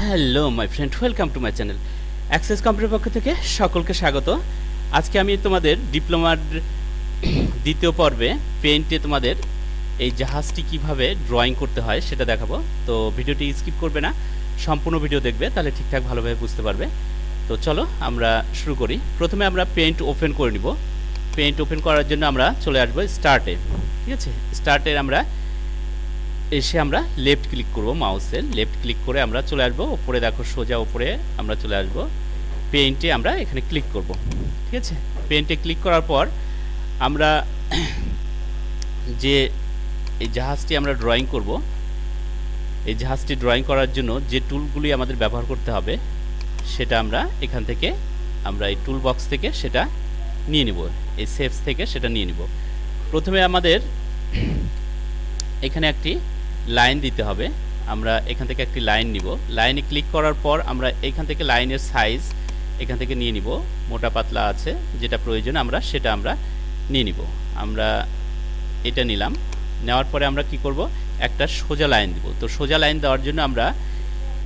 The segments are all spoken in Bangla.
Hello my friend welcome to my channel access computer পক্ষ থেকে সকলকে স্বাগত। আজকে আমি তোমাদের ডিপ্লোমার দ্বিতীয় পর্বে পেইন্টে তোমাদের এই জাহাজটি কীভাবে ড্রয়িং করতে হয় সেটা দেখাবো। তো ভিডিওটি স্কিপ করবে না, সম্পূর্ণ ভিডিও দেখবে, তাহলে ঠিকঠাক ভালোভাবে বুঝতে পারবে। তো চলো আমরা শুরু করি। প্রথমে আমরা পেইন্ট ওপেন করে নিব। পেইন্ট ওপেন করার জন্য আমরা চলে আসব স্টার্টে, ঠিক আছে? স্টার্টে আমরা এসে আমরা লেফট ক্লিক করব মাউসের লেফট ক্লিক করে আমরা চলে আসব। উপরে দেখো সোজা ওপরে আমরা চলে আসব। পেইন্টে আমরা এখানে ক্লিক করব। ঠিক আছে? পেইন্টে ক্লিক করার পর আমরা যে এই জাহাজটি আমরা ড্রয়িং করব, এই জাহাজটি ড্রয়িং করার জন্য যে টুলগুলি আমাদের ব্যবহার করতে হবে, সেটা আমরা এখান থেকে, আমরা এই টুল বক্স থেকে সেটা নিয়ে নিব। এই সেপস থেকে সেটা নিয়ে নিব। প্রথমে আমাদের এখানে একটি লাইন দিতে হবে। আমরা এখান থেকে একটি লাইন নিব। লাইনে ক্লিক করার পর আমরা এখান থেকে লাইনের সাইজ এখান থেকে নিয়ে নিব। মোটা পাতলা আছে, যেটা প্রয়োজন আমরা সেটা আমরা নিয়ে নিব। আমরা এটা নিলাম। নেওয়ার পরে আমরা কি করব? একটা সোজা লাইন দিব। তো সোজা লাইন দেওয়ার জন্য আমরা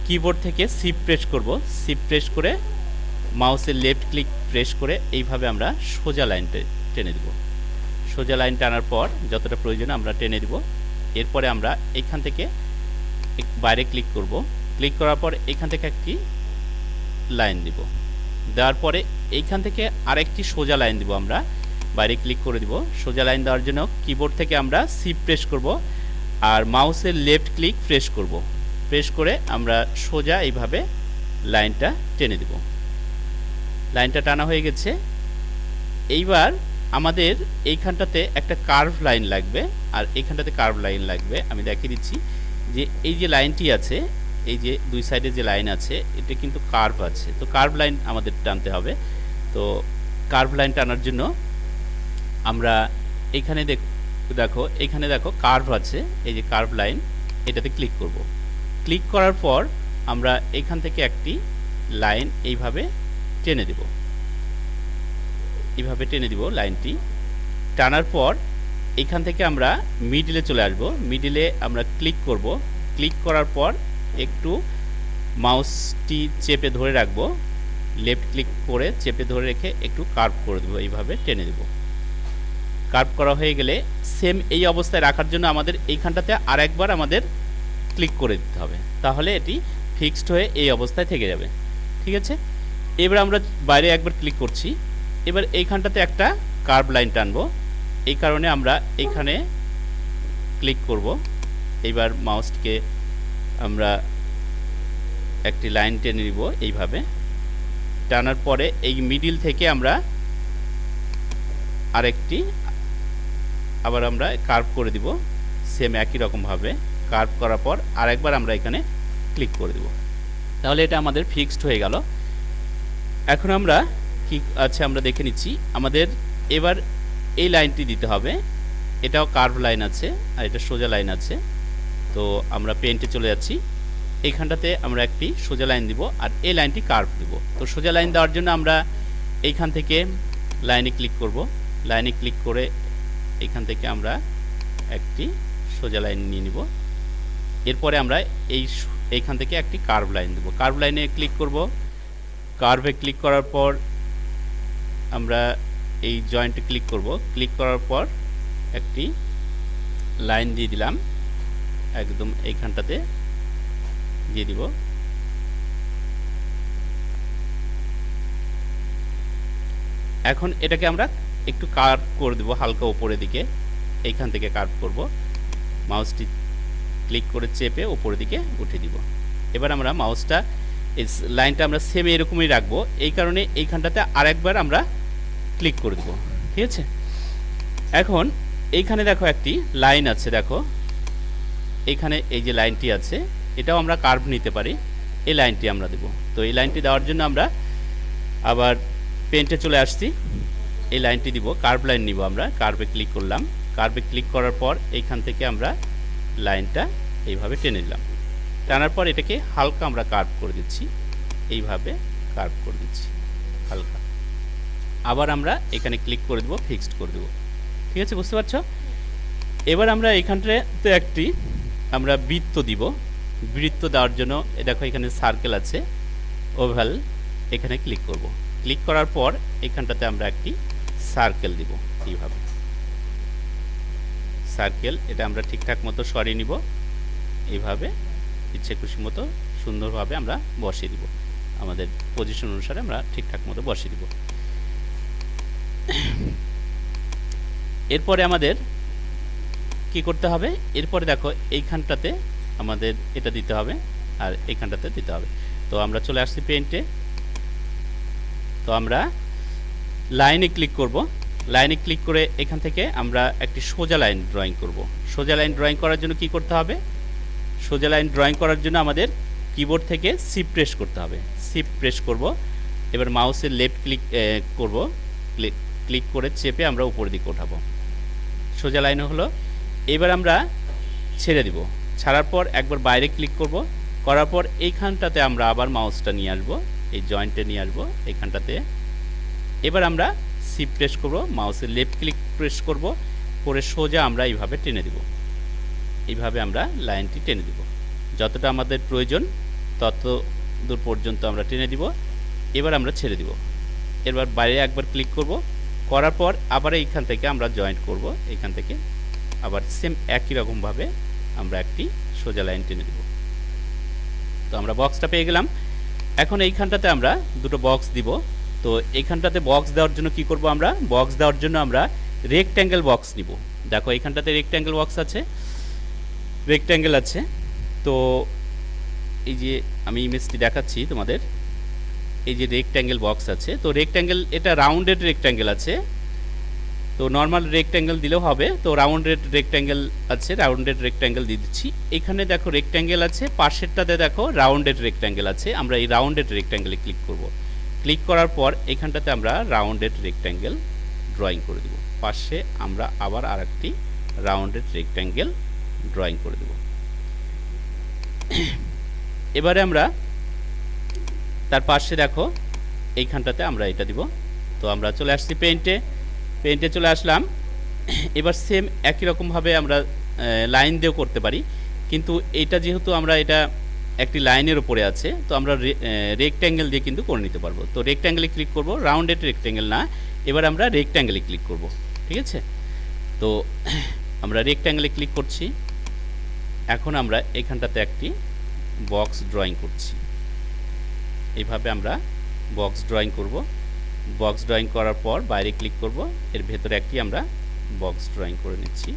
কিবোর্ড থেকে সিপ প্রেস করব। সিপ প্রেস করে মাউসের লেফট ক্লিক প্রেস করে এইভাবে আমরা সোজা লাইনটা টেনে দেব। সোজা লাইন টানার পর যতটা প্রয়োজন আমরা টেনে দিব। এরপরে আমরা এখান থেকে বাইরে ক্লিক করব। ক্লিক করার পর এখান থেকে একটি লাইন দিব। দেওয়ার পরে এইখান থেকে আরেকটি সোজা লাইন দিব আমরা। বাইরে ক্লিক করে দিব। সোজা লাইন দেওয়ার জন্য কিবোর্ড থেকে আমরা সিপ প্রেস করব আর মাউসের লেফট ক্লিক প্রেস করব। প্রেস করে আমরা সোজা এইভাবে লাইনটা টেনে দেব। লাইনটা টানা হয়ে গেছে। এইবার আমাদের এইখানটাতে একটা কার্ভ লাইন লাগবে, আর এইখানটাতে কার্ভ লাইন লাগবে। আমি দেখিয়ে দিচ্ছি যে এই যে লাইনটি আছে, এই যে দুই সাইডে যে লাইন আছে, এটা কিন্তু কার্ভ আছে। তো কার্ভ লাইন আমাদের টানতে হবে। তো কার্ভ লাইন টানার জন্য আমরা এইখানে দেখ এইখানে দেখো কার্ভ আছে, এই যে কার্ভ লাইন এটাতে ক্লিক করব। ক্লিক করার পর আমরা এখান থেকে একটি লাইন এইভাবে টেনে দেবো। এইভাবে টেনে দিব লাইনটি। টানার পর এখান থেকে আমরা মিডিলে চলে আসব। মিডিলে আমরা ক্লিক করব। ক্লিক করার পর একটু মাউসটি চেপে ধরে রাখব। লেফট ক্লিক করে চেপে ধরে রেখে একটু কার্ভ করে দেবো। এইভাবে টেনে দেব। কার্ভ করা হয়ে গেলে সেম এই অবস্থায় রাখার জন্য আমাদের এইখানটাতে আর একবার আমাদের ক্লিক করে দিতে হবে। তাহলে এটি ফিক্সড হয়ে এই অবস্থায় থেকে যাবে। ঠিক আছে? এবার আমরা বাইরে একবার ক্লিক করছি। এবার এইখানটাতে একটা কার্ভ লাইন টানবো। এই কারণে আমরা এইখানে ক্লিক করব। এইবার মাউসটিকে আমরা একটি লাইন টেনে নিব এইভাবে। টানার পরে এই মিডিল থেকে আমরা আরেকটি আবার আমরা কার্ভ করে দিব। সেম একই রকমভাবে কার্ভ করার পর আরেকবার আমরা এখানে ক্লিক করে দেব। তাহলে এটা আমাদের ফিক্সড হয়ে গেল। এখন আমরা কি আছে আমরা দেখে নিচ্ছি। আমাদের এবার এই লাইনটি দিতে হবে। এটাও কার্ভ লাইন আছে, আর এটা সোজা লাইন আছে। তো আমরা পেন্টে চলে যাচ্ছি। এইখানটাতে আমরা একটি সোজা লাইন দিব, আর এই লাইনটি কার্ভ দিব। তো সোজা লাইন দেওয়ার জন্য আমরা এইখান থেকে লাইনে ক্লিক করব। লাইনে ক্লিক করে এইখান থেকে আমরা একটি সোজা লাইন নিয়ে নিব। এরপরে আমরা এই এইখান থেকে একটি কার্ভ লাইন দেবো। কার্ভ লাইনে ক্লিক করব। কার্ভে ক্লিক করার পর আমরা এই জয়েন্টে ক্লিক করব। ক্লিক করার পর একটি লাইন দিয়ে দিলাম। একদম এইখানটাতে দিয়ে দিব। এখন এটাকে আমরা একটু কার্ভ করে দেব, হালকা উপরের দিকে। এইখান থেকে কার্ভ করব। মাউসটি ক্লিক করে চেপে উপরের দিকে উঠে দিব। এবার আমরা মাউসটা এই লাইনটা আমরা সেম এরকমই রাখব। এই কারণে এইখানটাতে আরেকবার আমরা ক্লিক করে দেবো, ঠিক আছে? এখন এইখানে দেখো একটি লাইন আছে, দেখো। এইখানে এই যে লাইনটি আছে, এটাও আমরা কার্ভ নিতে পারি। এই লাইনটি আমরা দেব। তো এই লাইনটি দেওয়ার জন্য আমরা আবার পেন্টে চলে আসছি। এই লাইনটি দিব কার্ভ লাইন নিব আমরা। কার্ভে ক্লিক করলাম। কার্ভে ক্লিক করার পর এইখান থেকে আমরা লাইনটা এইভাবে টেনে নিলাম। টানার পর এটাকে হালকা আমরা কার্ভ করে দিচ্ছি। এইভাবে কার্ভ করে দিচ্ছি। হালকা। আবার আমরা এখানে ক্লিক করে দেবো ফিক্সড করে দেবো। ঠিক আছে, বুঝতে পারছ? এবার আমরা এখানটাতে একটি আমরা বৃত্ত দিব। বৃত্ত দেওয়ার জন্য দেখো এখানে সার্কেল আছে ওভাল এখানে ক্লিক করব। ক্লিক করার পর এখানটাতে আমরা একটি সার্কেল দিব এইভাবে। সার্কেল এটা আমরা ঠিকঠাক মতো সরিয়ে নিব। এইভাবে, ইচ্ছে খুশি মতো সুন্দরভাবে আমরা বসিয়ে দিব। আমাদের পজিশন অনুসারে আমরা ঠিকঠাক মতো বসিয়ে দিব। এরপরে আমাদের কি করতে হবে? এরপরে দেখো, এইখানটাতে আমাদের এটা দিতে হবে আর এইখানটাতে দিতে হবে। তো আমরা চলে আসছি পেন্টে তো আমরা লাইনে ক্লিক করব। লাইনে ক্লিক করে এখান থেকে আমরা একটি সোজা লাইন ড্রয়িং করব। সোজা লাইন ড্রয়িং করার জন্য কি করতে হবে? সোজা লাইন ড্রয়িং করার জন্য আমাদের কিবোর্ড থেকে সিপ প্রেস করতে হবে। সিপ প্রেস করব। এবার মাউসের লেফট ক্লিক করব। ক্লিক ক্লিক করে চেপে আমরা উপরের দিকে ওঠাবো। সোজা লাইন হলো, এবার আমরা ছেড়ে দিব। ছাড়ার পর একবার বাইরে ক্লিক করব। করার পর এইখানটাতে আমরা আবার মাউসটা নিয়ে আসব, এই জয়েন্টে নিয়ে আসব, এইখানটাতে। এবার আমরা সিপ প্রেস করব মাউসের লেফট ক্লিক প্রেস করব, করে সোজা আমরা এইভাবে টেনে দিব। এইভাবে আমরা লাইনটি টেনে দিব। যতটা আমাদের প্রয়োজন, তত দূর পর্যন্ত আমরা টেনে দিব। এবার আমরা ছেড়ে দিব। এবার বাইরে একবার ক্লিক করব করার পর আবার এইখান থেকে আমরা জয়েন্ট করব। এইখান থেকে আবার সেম একই রকমভাবে আমরা একটি সোজা লাইন টেনে দিব তো আমরা বক্সটা পেয়ে গেলাম। এখন এইখানটাতে আমরা দুটো বক্স দিব। তো এইখানটাতে বক্স দেওয়ার জন্য কি করব আমরা? বক্স দেওয়ার জন্য আমরা রেক্ট্যাঙ্গেল বক্স নিব। দেখো এইখানটাতে রেক্ট্যাঙ্গেল বক্স আছে। রেক্ট্যাঙ্গেল আছে। তো এই যে আমি ইমেজটি দেখাচ্ছি তোমাদের। এই যে রেক্ট্যাঙ্গেল বক্স আছে, তো রেক্ট্যাঙ্গেল এটা রাউন্ডেড রেক্ট্যাঙ্গেল আছে। তো নর্মাল রেক্ট্যাঙ্গেল দিলেও হবে, তো রাউন্ডেড রেক্ট্যাঙ্গেল আছে রাউন্ডেড রেক্ট্যাঙ্গেল দিয়ে দিচ্ছি। এখানে দেখো রেক্ট্যাঙ্গেল আছে, পাশেরটাতে দেখো রাউন্ডেড রেক্ট্যাঙ্গেল আছে, আমরা এই রাউন্ডেড রেক্ট্যাঙ্গেলে ক্লিক করব। ক্লিক করার পর এখানটাতে আমরা রাউন্ডেড রেক্ট্যাঙ্গেল ড্রয়িং করে দেব। পাশে আমরা আবার আরেকটি রাউন্ডেড রেক্ট্যাঙ্গেল ড্রয়িং করে দেব। এবারে আমরা তার পাশে দেখো, এইখানটাতে আমরা এটা দিব। তো আমরা চলে আসছি পেইন্টে পেইন্টে চলে আসলাম। এবার সেম একই রকমভাবে আমরা লাইন দিয়েও করতে পারি। কিন্তু এটা যেহেতু আমরা এটা একটি লাইনের উপরে আছে, তো আমরা রেক্ট্যাঙ্গেল দিয়ে কিন্তু করে নিতে পারব। তো রেক্ট্যাঙ্গেলে ক্লিক করব রাউন্ডেড রেক্ট্যাঙ্গেল না। এবার আমরা রেক্ট্যাঙ্গেলে ক্লিক করব, ঠিক আছে? তো আমরা রেক্ট্যাঙ্গেলে ক্লিক করছি। এখন আমরা এখানটাতে একটি বক্স ড্রয়িং করছি। এইভাবে আমরা বক্স ড্রয়িং করব। বক্স ড্রয়িং করার পর বাইরে ক্লিক করব। এর ভেতরে একটি আমরা বক্স ড্রয়িং করে নিচ্ছি।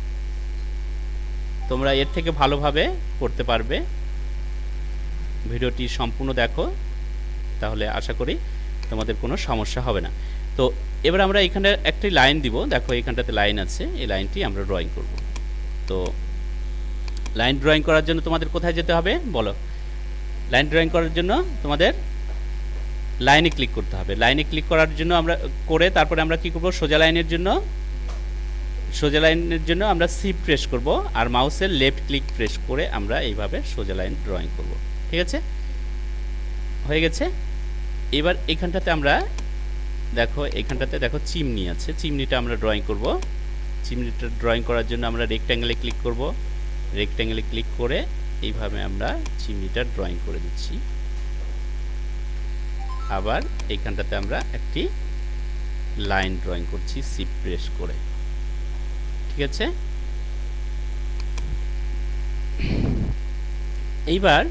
তোমরা এর থেকে ভালোভাবে করতে পারবে। ভিডিওটি সম্পূর্ণ দেখো, তাহলে আশা করি তোমাদের কোনো সমস্যা হবে না। তো এবার আমরা এখানে একটি লাইন দিব। দেখো এখানটাতে লাইন আছে। এই লাইনটি আমরা ড্রয়িং করব। তো লাইন ড্রয়িং করার জন্য তোমাদের কোথায় যেতে হবে? বলো। লাইন ড্রয়িং করার জন্য তোমাদের লাইনে ক্লিক করতে হবে। লাইনে ক্লিক করার জন্য আমরা করে তারপরে আমরা কি করব? সোজা লাইনের জন্য, সোজা লাইনের জন্য আমরা সি প্রেস করব আর মাউসের লেফট ক্লিক প্রেস করে আমরা এইভাবে সোজা লাইন ড্রয়িং করব। ঠিক আছে? হয়ে গেছে? এবার এখানটাতে আমরা দেখো, এখানটাতে দেখো চিমনি আছে। চিমনিটা আমরা ড্রয়িং করব। চিমনিটা ড্রয়িং করার জন্য আমরা রেক্ট্যাঙ্গেলে ক্লিক করব। রেক্ট্যাঙ্গেলে ক্লিক করে এইভাবে আমরা চিমনিটা ড্রয়িং করে দিচ্ছি। আবার এইখানটাতে আমরা একটি লাইন ড্রয়িং করছি, সি প্রেস করে। ঠিক আছে? এইবার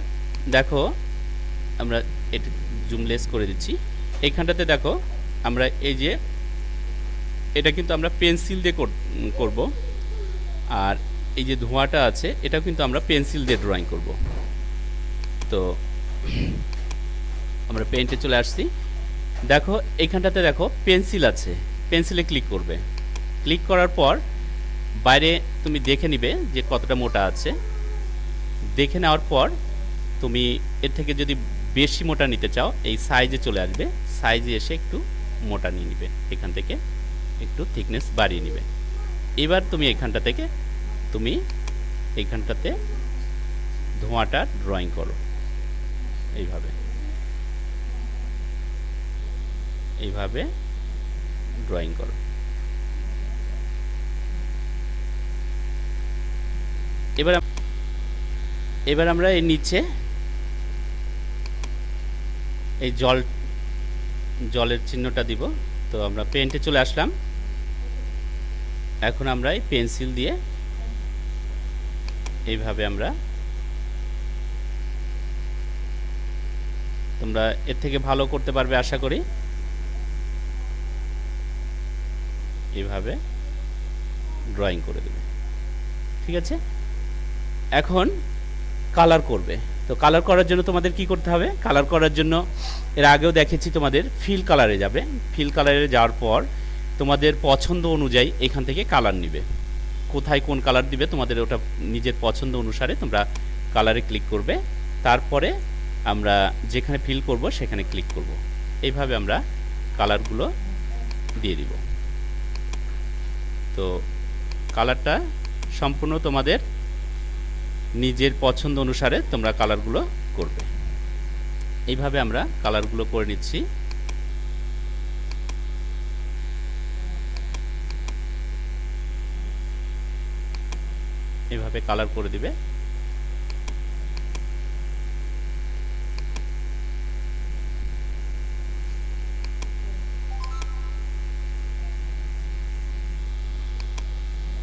দেখো, আমরা এটা জুমলেস করে দিচ্ছি। এইখানটাতে দেখো, আমরা এই যে, এটা কিন্তু আমরা পেন্সিল দিয়ে করব। আর এই যে ধোঁয়াটা আছে এটা কিন্তু আমরা পেন্সিল দিয়ে ড্রয়িং করব। তো আমরা পেন্টে চলে আসছি। দেখো, এইখানটাতে দেখো পেন্সিল আছে। পেন্সিলে ক্লিক করবে। ক্লিক করার পর বাইরে তুমি দেখে নিবে যে কতটা মোটা আছে। দেখে নেওয়ার পর তুমি এর থেকে যদি বেশি মোটা নিতে চাও, এই সাইজে চলে আসবে। সাইজে এসে একটু মোটা নিয়ে নিবে। এখান থেকে একটু থিকনেস বাড়িয়ে নিবে। এবার তুমি এখানটা থেকে, তুমি এখানটাতে ধোঁয়াটা ড্রয়িং করো। এইভাবে। এইভাবে ড্রয়িং করো। এবার এবার আমরা এর নিচে এই জল, জলের চিহ্নটা দিব। তো আমরা পেন্টে চলে আসলাম। এখন আমরা এই পেন্সিল দিয়ে এইভাবে আমরা তোমরা এর থেকে ভালো করতে পারবে, আশা করি। এইভাবে ড্রয়িং করে দেবে। ঠিক আছে? এখন কালার করবে। তো কালার করার জন্য তোমাদের কি করতে হবে? কালার করার জন্য এর আগেও দেখেছি তোমাদের ফিল কালারে যাবে। ফিল কালারে যাওয়ার পর তোমাদের পছন্দ অনুযায়ী এখান থেকে কালার নিবে। কোথায় কোন কালার দিবে তোমাদের ওটা নিজের পছন্দ অনুসারে তোমরা কালারে ক্লিক করবে। তারপরে আমরা যেখানে ফিল করব সেখানে ক্লিক করব। এইভাবে আমরা কালারগুলো দিয়ে দিব। তো কালারটা সম্পূর্ণ তোমাদের নিজের পছন্দ অনুসারে তোমরা কালারগুলো করবে। এইভাবে আমরা কালারগুলো করে নিচ্ছি। এভাবে কালার করে দিবে।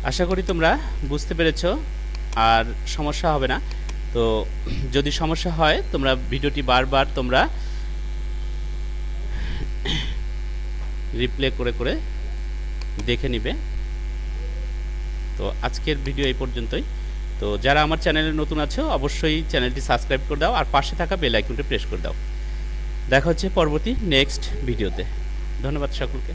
আশা করি তোমরা বুঝতে পেরেছ, আর সমস্যা হবে না। তো যদি সমস্যা হয়, তোমরা ভিডিওটি বারবার তোমরা রিপ্লে করে করে দেখে নিবে। তো আজকের ভিডিও এই পর্যন্তই। তো যারা আমার চ্যানেলে নতুন আছো, অবশ্যই চ্যানেলটি সাবস্ক্রাইব করে দাও, আর পাশে থাকা বেল আইকনটি প্রেস করে দাও। দেখা হচ্ছে পরবর্তী নেক্সট ভিডিওতে। ধন্যবাদ সকলকে।